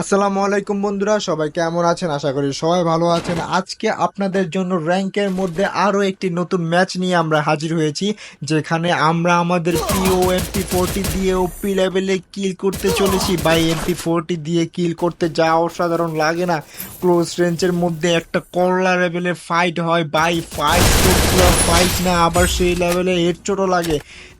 আসসালামু আলাইকুম বন্ধুরা, সবাই কেমন আছেন? আশা করি সবাই ভালো আছেন। আজকে আপনাদের জন্য র্যাঙ্কের মধ্যে আরও একটি নতুন ম্যাচ নিয়ে আমরা হাজির হয়েছি, যেখানে আমরা আমাদের পিও এমপি ফোরটি দিয়ে ওপি লেভেলে কিল করতে চলেছি। বাই এমপি ফোরটি দিয়ে কিল করতে যা অসাধারণ লাগে না। ক্লোজ রেঞ্জের মধ্যে একটা করলা লেভেলে ফাইট হয়। বাই ফাইট ফাইট না, আবার সেই লেভেলে হেডচোটও লাগে।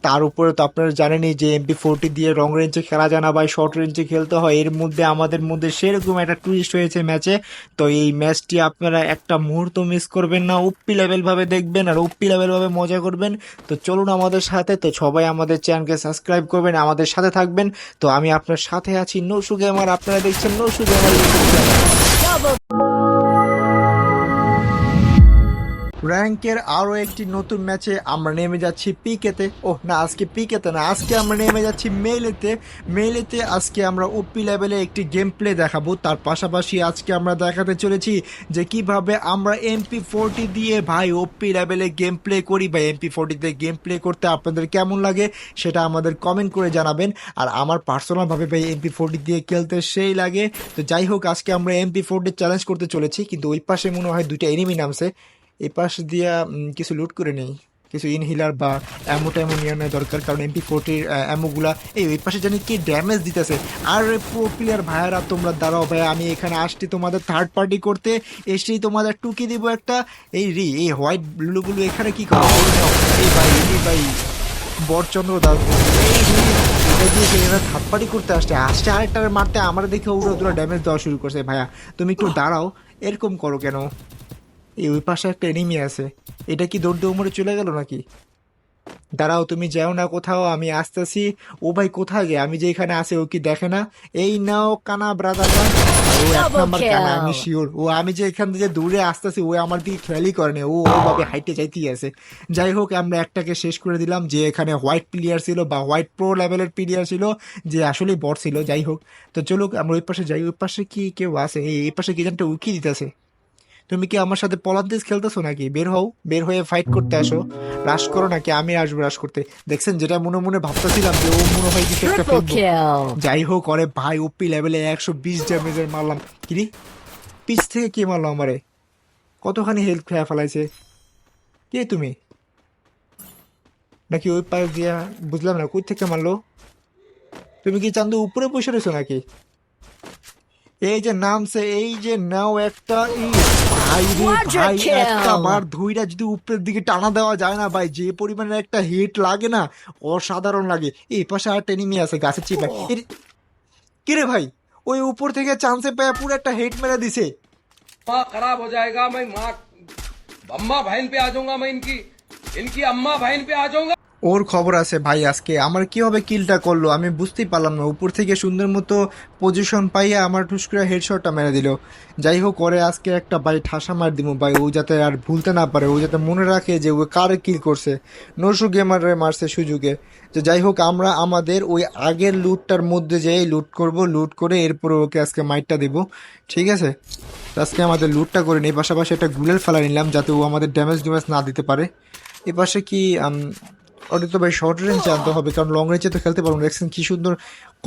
তার উপরে তো আপনারা জানেনই যে এমপি ফোরটি দিয়ে রং রেঞ্জে খেলা যায় না বা শর্ট রেঞ্জে খেলতে হয়, এর মধ্যে আমাদের মধ্যে সেরকম একটা টুইস্ট হয়েছে ম্যাচে। তো এই ম্যাচটি আপনারা একটা মুহূর্ত মিস করবেন না উপ্পি লেভেলভাবে দেখবেন আর উপ্পি লেভেলভাবে মজা করবেন। তো চলুন আমাদের সাথে, তো সবাই আমাদের চ্যানেলকে সাবস্ক্রাইব করবেন, আমাদের সাথে থাকবেন। তো আমি আপনার সাথে আছি নসু গেমার আপনারা দেখছেন নসু গেমার র্যাঙ্কের আরও একটি নতুন ম্যাচে আমরা নেমে যাচ্ছি পিকেতে। ও না, আজকে পিকেতে না, আজকে আমরা নেমে যাচ্ছি মেলেতে মেলেতে আজকে আমরা ওপি লেভেলে একটি গেম প্লে দেখাবো। তার পাশাপাশি আজকে আমরা দেখাতে চলেছি যে কীভাবে আমরা এমপি ফোরটি দিয়ে ভাই ওপি লেভেলে গেম প্লে করি বা এমপি ফোরটিতে গেম প্লে করতে আপনাদের কেমন লাগে সেটা আমাদের কমেন্ট করে জানাবেন। আর আমার পার্সোনালভাবে ভাই এমপি ফোরটি দিয়ে খেলতে সেই লাগে। তো যাই হোক, আজকে আমরা এমপি ফোরটি চ্যালেঞ্জ করতে চলেছি, কিন্তু ওই পাশে মনে হয় দুইটা এনিমি নামছে। এই পাশ দিয়ে কিছু লুট করে নেই। কিছু ইনহিলার বা অ্যামো ট্যামো নিয়ে নেওয়া দরকার কারণ এমপি ফোরটির অ্যামোগুলা এই ওই পাশে জানি কি ড্যামেজ দিতেছে। আর প্রো প্লেয়ার ভাইয়ারা তোমরা দাঁড়াও ভাই আমি এখানে আসছি তোমাদের থার্ড পার্টি করতে এসেই তোমাদের টুকি দিব একটা। এই রি এই হোয়াইট ব্লুগুলো এখানে কি এই ভাই ভাই বরচন্দ্র দাস এই রি, এটা দিয়ে কি এরা থার্ড পার্টি করতে আসছে? আসছে আরেকটার মারতে আমার দেখে উড়ো দুরা ড্যামেজ দেওয়া শুরু করছে ভাইয়া। তুমি একটু দাঁড়াও এরকম করো কেন? এই ওই পাশে একটা এনিমি আছে। এটা কি দৌড় দৌড় চলে গেল নাকি? দাঁড়াও তুমি যাও না কোথাও আমি আসতেছি। ও ভাই কোথায় গে? আমি যে এখানে আছি ও কি দেখে না? এই নাও কানা ব্রাদাররা ও এক নাম্বার কানা আমি শিওর ও আমি যে এখান থেকে দূরে আসতেছি ও আমার দিকে খেয়ালই করে না। ও ওভাবে হাইটে যাইতেই আছে। যাই হোক আমরা একটাকে শেষ করে দিলাম যে এখানে হোয়াইট প্লেয়ার ছিল বা হোয়াইট প্রো লেভেলের প্লেয়ার ছিল যে আসলেই বট ছিল যাই হোক। তো চলুক আমরা ওই পাশে যাই। ওই পাশে কি কেউ আছে? এই এই পাশে কি জানটা উকি দিতেছে। তুমি কি আমার সাথে পলান্তিস খেলতেছো নাকি? বের হও বের হয়ে ফাইট করতে আসো। রাশ করো নাকি? আমি আসব রাশ করতে। দেখছেন যেটা মনে মনে ভাবতেছিলাম যে ও মনে হয় কিছু একটা। যাই হোক অরে ভাই ওপি লেভেলে একশো বিশ ড্যামেজের মারলাম। কিরি পিছ থেকে কে মারলো আমারে? কতখানি হেল্প খেয়ে ফেলাইছে? কে তুমি? নাকি ওই পাশ দিয়া বুঝলাম না কই থেকে মারলো? তুমি কি চান্দু উপরে বসে রয়েছো নাকি? এই যে নামছে এই যে নাও একটা ই। ভাই রে Quadra ভাই kill! একটা বার ধুইরা যদি উপরের দিকে টানা দেওয়া যায় না ভাই যে পরিমাণে একটা হিট লাগে না অসাধারণ লাগে এই পাশে আর টেনিমি আছে গাছের চিপে কিরে ভাই ওই উপর থেকে চান্সে পেয়ে পুরো একটা হেট মেরে দিছে माँ खराब हो जाएगा मैं माँ अम्मा बहन पे आ जाऊंगा मैं इनकी इनकी अम्मा बहन पे आ जाऊंगा ওর খবর আছে, ভাই, আজকে। আমার কীভাবে কিলটা করল, আমি বুঝতেই পারলাম না। উপর থেকে সুন্দর মতো পজিশন পাইয়া আমার ঠুস করে হেডশটটা মেরে দিল। যাই হোক করে আজকে একটা বাই ঠাসা মার দিব ভাই। ও যাতে আর ভুলতে না পারে, ও যাতে মনে রাখে যে ও কার কিল করছে। নসু গেমারে মারছে সুযোগে। তো যাই হোক, আমরা আমাদের ওই আগের লুটটার মধ্যে যেয়ে লুট করব লুট করে এরপরে ওকে আজকে মাইটটা দেব। ঠিক আছে? আজকে আমাদের লুটটা করে নিই। পাশাপাশি একটা গুলের ফেলা নিলাম, যাতে ও আমাদের ড্যামেজ ড্যামেজ না দিতে পারে। এ পাশে কি ওটা তো ভাই শর্ট রেঞ্জে আনতে হবে, কারণ লং রেঞ্জে তো খেলতে পারব না। দেখছেন কি সুন্দর,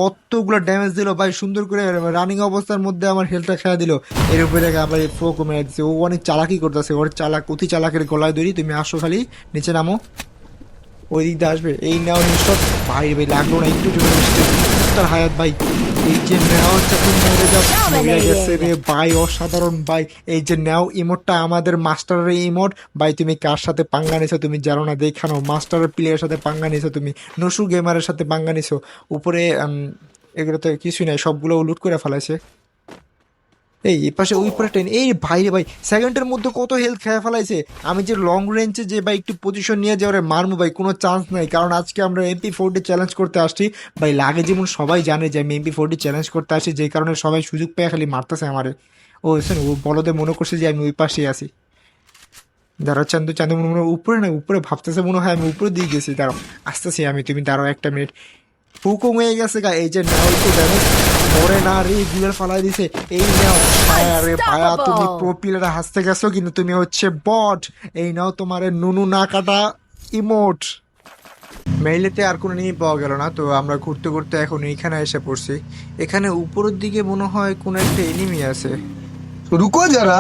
কতগুলো ড্যামেজ দিল ভাই, সুন্দর করে রানিং অবস্থার মধ্যে আমার হেলটা খেলা দিল। এর উপরে দেখে আবার ফ্লো কমে যাচ্ছে, ও অনেক চালাকি করতেছে, ওর চালাক অতি চালাকের গলায় দড়ি, তুমি আসো খালি, নিচে নামো। ওই দিক দিয়ে আসবে। এই নাও নিশ্চয়। ভাই ভাই, লাগল না, একটু মিস্টার হায়াত ভাই। এই যে নেওয়া চাকরি মেরে যা মরে গেছে রে ভাই অসাধারণ ভাই। এই যে নেও ইমোটটা আমাদের মাস্টারের ইমোট। ভাই তুমি কার সাথে পাঙ্গা নিছো তুমি জানো না দেখানো মাস্টারের প্লেয়ারের সাথে পাঙ্গা নিছো তুমি। নসু গেমারের সাথে পাঙ্গা নিছো। উপরে উম, এগুলো তো কিছুই নাই সবগুলো লুট করে ফেলাইছে। এই পাশে ওই পারে ট্রেন এই ভাই রে ভাই সেকেন্ডের মধ্যে কত হেলথ খেয়ে ফেলাইছে। আমি যে লং রেঞ্জে যে ভাই একটু পজিশন নিয়ে যে ওরে মারমু ভাই, কোনো চান্স নাই। কারণ আজকে আমরা এমপি ফোরটি চ্যালেঞ্জ করতে আসছি। ভাই, লাগে যেমন সবাই জানে যে আমি এমপি ফোরটি চ্যালেঞ্জ করতে আসি যে কারণে সবাই সুযোগ পেয়ে খালি মারতেছে আমারে। ও, শোন, ও বলদে মনে করছে যে আমি ওই পাশেই আছি। দাঁড়াও, চান্দু চান্দু মনে মনে উপরে না, উপরে ভাবতেছে মনে হয় আমি উপরে দিয়ে গেছি। দাঁড়াও, আসতেছি আমি, তুমি দাঁড়াও একটা মিনিট হুকুম হয়ে গেছে গা, এই যে নাও একটু পরে না রে জুয়েল ফালাই দিছে। এই নাও পায়া রে পায়া তুমি প্রপিলারে হাসতে গেছো কিন্তু তুমি হচ্ছে বট। এই নাও তোমার নুনু না কাটা ইমোট। মেইলেতে আর কোনো নিয়ে পাওয়া গেল না তো আমরা ঘুরতে ঘুরতে এখন এইখানে এসে পড়ছি। এখানে উপরের দিকে মনে হয় কোনো একটা এনিমি আছে। রুকো যারা।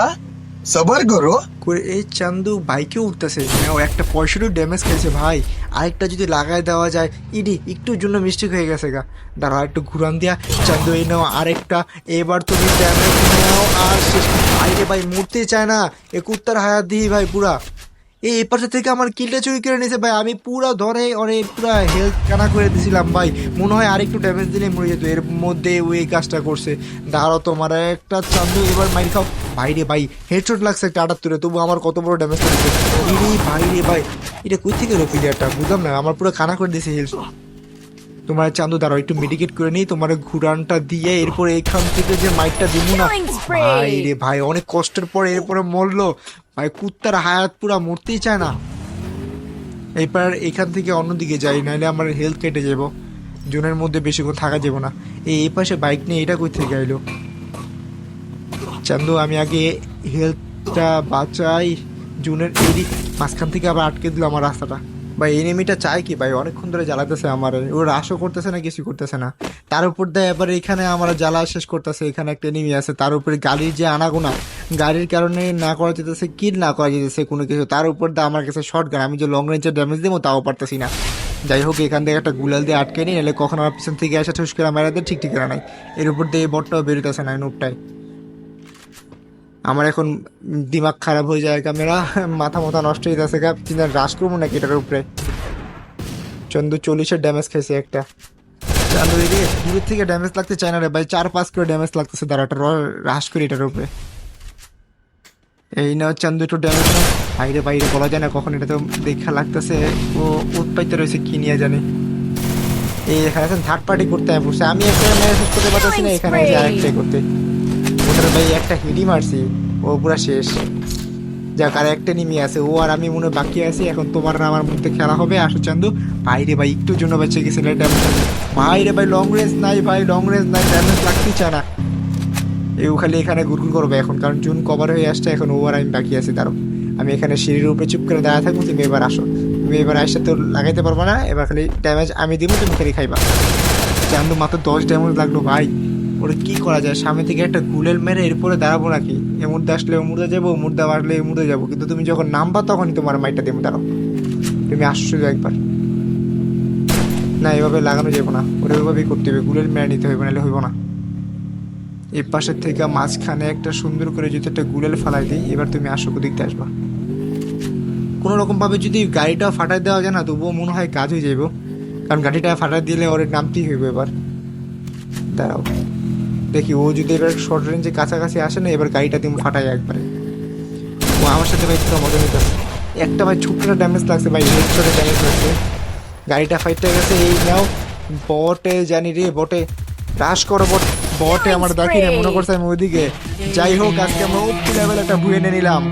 সবার করো করে এই চান্দু বাইকেও উঠতেছে। হ্যাঁ, ও একটা পয়সারও ড্যামেজ খেয়েছে ভাই। আরেকটা যদি লাগায় দেওয়া যায়, ইডি, একটুর জন্য মিস্টেক হয়ে গেছে গা। দাঁড়া একটু ঘুরান দিয়া। চান্দু, এই নাও আরেকটা। এবার তুমি ড্যামেজ নাও, আর শেষ আইরে ভাই, মরতে চায় না। এ কুত্তার হায়াত দিই ভাই, পুরা। এই এপাশে থেকে আমার কিলটা চুরি করে নিয়েছে, ভাই। আমি পুরো ধরে অরে পুরো হেলথ কানা করে দিয়েছিলাম ভাই। মনে হয় আরেকটু ড্যামেজ দিলে মরে যেত। এর মধ্যে ওই কাজটা করছে। দাঁড়াও তোমার একটা চান্দু, এবার মাইর খাও। ভাই রে, ভাই হেডশট লাগছে একটা আটাত্তরে। তবু আমার কত বড় ড্যামেজ লাগছে ভাই রে, ভাই, এটা কই থেকে এলো প্লেয়ারটা বুঝলাম না, আমার পুরো কানা করে দিয়েছে হেলথ তোমার চান্দু দাঁড়াও একটু মেডিকেট করে নিই। তোমার ঘুরানটা দিয়ে এরপরে এখান থেকে যে মাইকটা দিব না। ভাই রে ভাই অনেক কষ্টের পরে এরপরে মরলো। ভাই কুত্তার হায়াত পুরা মরতেই চায় না। এবার এখান থেকে অন্যদিকে যাই নাহলে আমার হেলথ কেটে যাব। জোনের মধ্যে বেশিক্ষণ থাকা যাব না। এই এই পাশে বাইক নিয়ে এটা কই থেকে আইলো? চান্দু আমি আগে হেলথটা বাঁচাই। জুনের এদিক মাঝখান থেকে আবার আটকে দিল আমার রাস্তাটা। ভাই এনিমিটা চাই কি? ভাই, অনেকক্ষণ ধরে জ্বালাতেছে আমার। ও রাশও করতেছে না কিছু করতেছে না। তার উপর দিয়ে এবার এখানে আমার জ্বালা শেষ করতেছে, এখানে একটা এনিমি আছে। তার উপরে গাড়ির যে আনাগোনা, গাড়ির কারণে না করা যেতেছে কিল না করা যেতেছে, কোনো কিছু। তার উপর দিয়ে আমার কাছে শর্ট গান আমি যে লং রেঞ্জের ড্যামেজ দেবো, তাও পারতেছি না। যাই হোক, এখান থেকে একটা গুলাল দিয়ে আটকে নিই, নাহলে কখন আমার পিছন থেকে আসা ঠুস করে মেরাতে ঠিক ঠিক নাই। এর উপর দিয়ে বটটাও বেরোতেছে না নোটটায় আমার এখন দিমাগ খারাপ হয়ে যায় ক্যামেরা। মাথা মাথা নষ্ট হয়ে যাচ্ছে গা চিন্তা রাশ করব নাকি এটার উপরে? চন্দু চল্লিশের ড্যামেজ খাইছে একটা। চান্দু এদিকে দূরের থেকে ড্যামেজ লাগতে চায় না রে। ভাই চার পাঁচ করে ড্যামেজ লাগতেছে দাঁড়া একটা রাশ করি এটার উপরে। এই না চান্দু একটু ড্যামেজ বাইরে বাইরে বলা যায় না কখন এটা তো দেখা লাগতেছে। ও উৎপাইতে রয়েছে কি নিয়ে জানি। এই এখানে থার্ড পার্টি করতে আমি বসে। আমি একটা ম্যানেজ করতে পারতেছি না এখানে যে আরেকটাই করতে। ভাই, একটা হিডি মারছি, ও পুরা শেষ। যাক, আর একটা নিমি আছে, ও আর আমি মনে বাকি আছি, এখন তোমার আমার মধ্যে খেলা হবে। আসো, চান্দু। ভাই রে ভাই একটু জন্য বেঁচে গেছে ড্যামেজ ভাই লং রেঞ্জ নাই, ভাই লং রেঞ্জ নাই ড্যামেজ লাগতেই চায় না এও খালি এখানে ঘুরঘুর করবে এখন, কারণ জুন কভার হয়ে আসছে, এখন ও আর আমি বাকি আছি তারও আমি এখানে সিঁড়ির উপরে চুপ করে দাঁড়া থাকব, তুমি এবার আসো। তুমি এবার আসে তো লাগাইতে পারব না, এবার খালি ড্যামেজ আমি দিব, তুমি খালি খাইবা। চান্দু, মাত্র দশ ড্যামেজ লাগল, ভাই। ওটা কি করা যায়? সামনে থেকে একটা গুলেল মেরে এরপরে দাঁড়াবো নাকি? এ মুর্দে আসলে মুর্দে যাব মুর্দে আসলে মুর্দে যাব। কিন্তু তুমি যখন নামবা তখনই তোমার মাইটটা দেবো দাঁড়াও তুমি আসছো একবার। না, এভাবে লাগানো যাব না। ওটা ওইভাবেই করতে হবে। গুলেল মেরে নিতে হবে, নাহলে হইব না। এই পাশের থেকে মাঝখানে একটা সুন্দর করে যদি একটা গুলেল ফালাই দিই, এবার তুমি আসো দেখতে আসবা। কোনো রকম ভাবে যদি গাড়িটা ফাটাই দেওয়া যায় না, তবুও মনে হয় কাজ হয়ে যাইব। কারণ গাড়িটা ফাটাই দিলে ওর নামতেই হইব এবার। দাঁড়াও। দেখি ও যদি এবার শর্ট রেঞ্জে কাছাকাছি আসে না এবার গাড়িটা দিন ফাটাই একবারে। ও আমার সাথে ভাই পুরো মজা নিতে। একটা ভাই ছোট্ট ড্যামেজ লাগছে ভাই হেডশটে ড্যামেজ লাগছে। গাড়িটা ফাইটটা গেছে এই নাও বটে জানি রে বটে রাশ করো বট বটে আমার দেখি না মনে করছে আমি ওইদিকে। যাই হোক আজকে আমরা উচ্চ লেভেল একটা বুয়ে নিয়ে নিলাম।